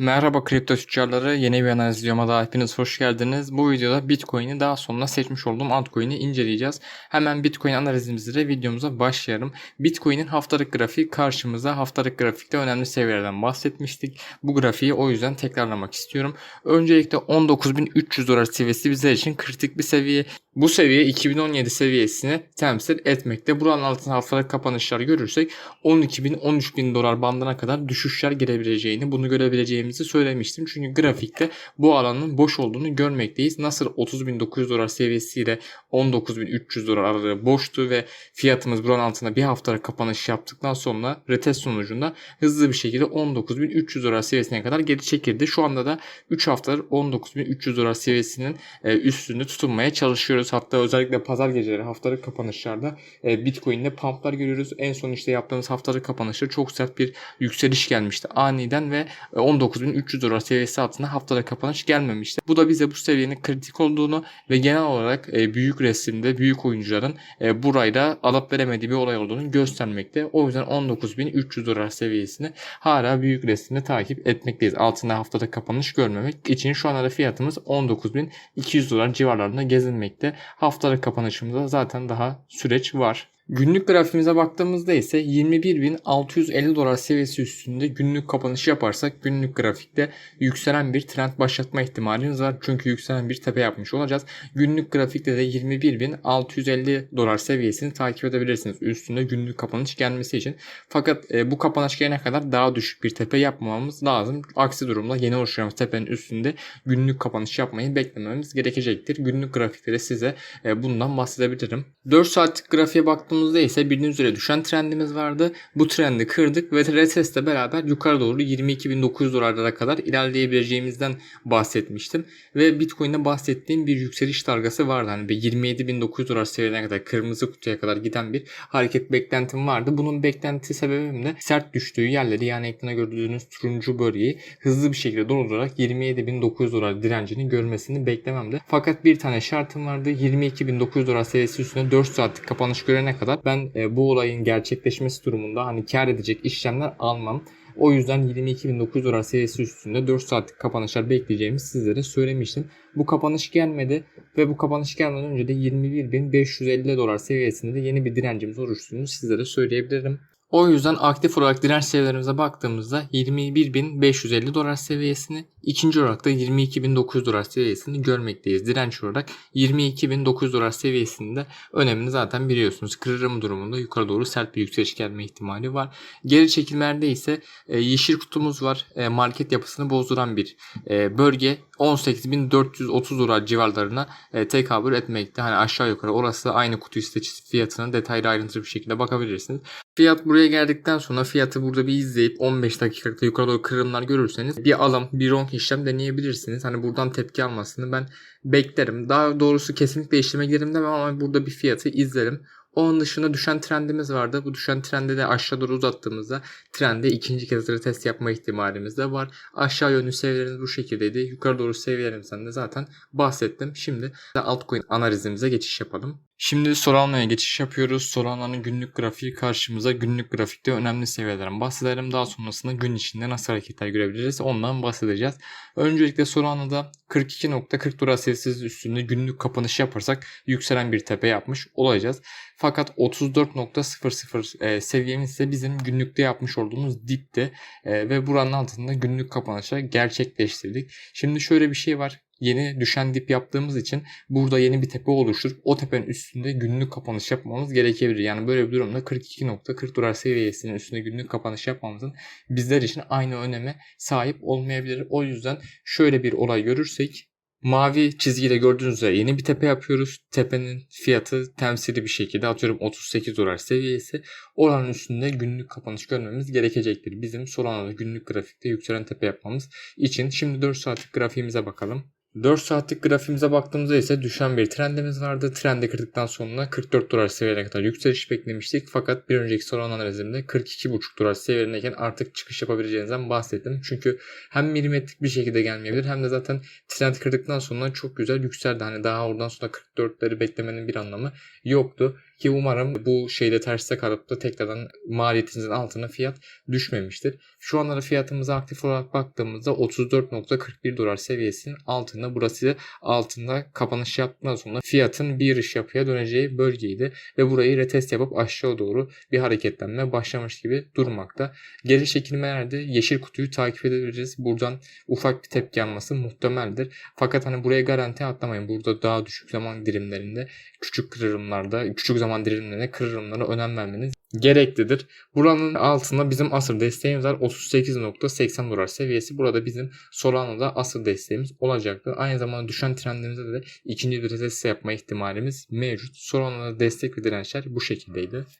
Merhaba kripto tüccarları yeni bir analiz videoma daha hepiniz hoş geldiniz. Bu videoda Bitcoin'i daha sonra seçmiş olduğum altcoin'i inceleyeceğiz. Hemen Bitcoin analizimizle videomuza başlayalım. Bitcoin'in haftalık grafiği karşımıza haftalık grafikte önemli seviyelerden bahsetmiştik. Bu grafiği o yüzden tekrarlamak istiyorum. Öncelikle 19.300 dolar seviyesi bizler için kritik bir seviye. Bu seviye 2017 seviyesini temsil etmekte. Buranın altında haftalık kapanışlar görürsek 12.000-13.000 dolar bandına kadar düşüşler gelebileceğini bunu görebileceğimizi söylemiştim. Çünkü grafikte bu alanın boş olduğunu görmekteyiz. Nasıl 30.900 dolar seviyesiyle 19.300 dolar aralığı boştu ve fiyatımız buranın altında bir haftalık kapanış yaptıktan sonra retest sonucunda hızlı bir şekilde 19.300 dolar seviyesine kadar geri çekildi. Şu anda da 3 haftadır 19.300 dolar seviyesinin e, üstünde tutunmaya çalışıyoruz. Hatta özellikle pazar geceleri haftalık kapanışlarda e, Bitcoin'de pumplar görüyoruz. En son işte yaptığımız haftalık kapanışta çok sert bir yükseliş gelmişti aniden ve 19.300 dolar seviyesi altında haftalık kapanış gelmemişti. Bu da bize bu seviyenin kritik olduğunu ve genel olarak e, büyük resimde büyük oyuncuların e, burayla alıp veremediği bir olay olduğunu göstermekte. O yüzden 19.300 dolar seviyesini hala büyük resimde takip etmekteyiz. Altında haftada kapanış görmemek için şu anda da fiyatımız 19.200 dolar civarlarında gezinmekte. Haftalık kapanışımızda zaten daha süreç var. Günlük grafiğimize baktığımızda ise 21.650 dolar seviyesi üstünde günlük kapanış yaparsak günlük grafikte yükselen bir trend başlatma ihtimalimiz var. Çünkü yükselen bir tepe yapmış olacağız. Günlük grafikte de 21.650 dolar seviyesini takip edebilirsiniz. Üstünde günlük kapanış gelmesi için. Fakat e, bu kapanış gelene kadar daha düşük bir tepe yapmamamız lazım. Aksi durumda yeni oluşan tepenin üstünde günlük kapanış yapmayı beklememiz gerekecektir. Günlük grafikte de size e, bundan bahsedebilirim. 4 saatlik grafiğe baktığımızda baktığımızda ise bildiğiniz üzere düşen trendimiz vardı. Bu trendi kırdık ve retestle beraber yukarı doğru 22.900 dolarlara kadar ilerleyebileceğimizden bahsetmiştim. Ve Bitcoin'de bahsettiğim bir yükseliş dalgası vardı. Hani 27.900 dolar seviyelerine kadar kırmızı kutuya kadar giden bir hareket beklentim vardı. Bunun beklenti sebebim de sert düştüğü yerleri yani ekrana gördüğünüz turuncu bölgeyi hızlı bir şekilde doldurarak 27.900 dolar direncini görmesini beklememdi. Fakat bir tane şartım vardı. 22.900 dolar seviyesi üstüne 4 saatlik kapanış görene kadar ben e, bu olayın gerçekleşmesi durumunda hani kar edecek işlemler almam. O yüzden 22.900 dolar seviyesi üstünde 4 saatlik kapanışlar bekleyeceğimizi sizlere söylemiştim. Bu kapanış gelmedi ve bu kapanış gelmeden önce de 21.550 dolar seviyesinde yeni bir direncimiz oluştuğunu sizlere söyleyebilirim. O yüzden aktif olarak direnç seviyelerimize baktığımızda 21.550 dolar seviyesini, ikinci olarak da 22.900 dolar seviyesini görmekteyiz. Direnç olarak 22.900 dolar seviyesinde önemini zaten biliyorsunuz. Kırılım durumunda yukarı doğru sert bir yükseliş gelme ihtimali var. Geri çekilmelerde ise e, yeşil kutumuz var. E, market yapısını bozduran bir e, bölge. 18.430 dolar civarlarına tekabül etmekte. Hani aşağı yukarı orası aynı kutu istatistiği fiyatına detaylı ayrıntılı bir şekilde bakabilirsiniz. Fiyat buraya geldikten sonra fiyatı burada bir izleyip 15 dakikada yukarı doğru kırılımlar görürseniz bir alım, bir long işlem deneyebilirsiniz. Hani buradan tepki almasını ben beklerim. Daha doğrusu kesinlikle işleme girerim demem ama burada bir fiyatı izlerim. Onun dışında düşen trendimiz vardı. Bu düşen trendi de aşağı doğru uzattığımızda trende ikinci kez test yapma ihtimalimiz de var. Aşağı yönlü seviyelerimiz bu şekildeydi. Yukarı doğru seviyelerimizden de zaten bahsettim. Şimdi altcoin analizimize geçiş yapalım. Şimdi Solana'ya geçiş yapıyoruz. Solana'nın günlük grafiği karşımıza günlük grafikte önemli seviyelerden bahsedelim. Daha sonrasında gün içinde nasıl hareketler görebiliriz ondan bahsedeceğiz. Öncelikle Solana'da 42.40 dolar seviyesi üstünde günlük kapanış yaparsak yükselen bir tepe yapmış olacağız. Fakat 34.00 e, seviyemiz ise bizim günlükte yapmış olduğumuz dipti e, ve buranın altında günlük kapanışa gerçekleştirdik. Şimdi şöyle bir şey var yeni düşen dip yaptığımız için burada yeni bir tepe oluşturup o tepenin üstünde günlük kapanış yapmamız gerekebilir. Yani böyle bir durumda 42.40 dolar seviyesinin üstünde günlük kapanış yapmamızın bizler için aynı öneme sahip olmayabilir. O yüzden şöyle bir olay görürsek Mavi çizgiyle gördüğünüz üzere yeni bir tepe yapıyoruz. Tepenin fiyatı temsili bir şekilde atıyorum 38 dolar seviyesi. Oranın üstünde günlük kapanış görmemiz gerekecektir. Bizim Solana'da günlük grafikte yükselen tepe yapmamız için. Şimdi 4 saatlik grafiğimize bakalım. 4 saatlik grafiğimize baktığımızda ise düşen bir trendimiz vardı. Trendi kırdıktan sonra 44 dolar seviyelerine kadar yükseliş beklemiştik. Fakat bir önceki soru analizimde 42,5 dolar seviyelerindeyken artık çıkış yapabileceğinizden bahsettim. Çünkü hem milimetrik bir şekilde gelmeyebilir hem de zaten trend kırdıktan sonra çok güzel yükseldi. Hani daha oradan sonra 44'leri beklemenin bir anlamı yoktu. Ki umarım bu şeyde terste kalıp da tekrardan maliyetinizin altına fiyat düşmemiştir. Şu anları fiyatımıza aktif olarak baktığımızda 34.41 dolar seviyesinin altında. Burası altında kapanış yaptıktan sonra fiyatın bir iş yapıya döneceği bölgeydi. Ve burayı retest yapıp aşağı doğru bir hareketlenme başlamış gibi durmakta. Geri çekilmelerde yeşil kutuyu takip edebiliriz. Buradan ufak bir tepki alması muhtemeldir. Fakat hani buraya garanti atlamayın. Burada daha düşük zaman dilimlerinde küçük kırılımlarda, küçük zaman dilimlerinde kırılımlara önem vermeniz gereklidir. Buranın altında bizim asıl desteğimiz var. 38.80 dolar seviyesi. Burada bizim Solana'da asıl desteğimiz olacaktır. Aynı zamanda düşen trendimizde de ikinci bir retest yapma ihtimalimiz mevcut. Solana'da destek ve dirençler bu şekildeydi.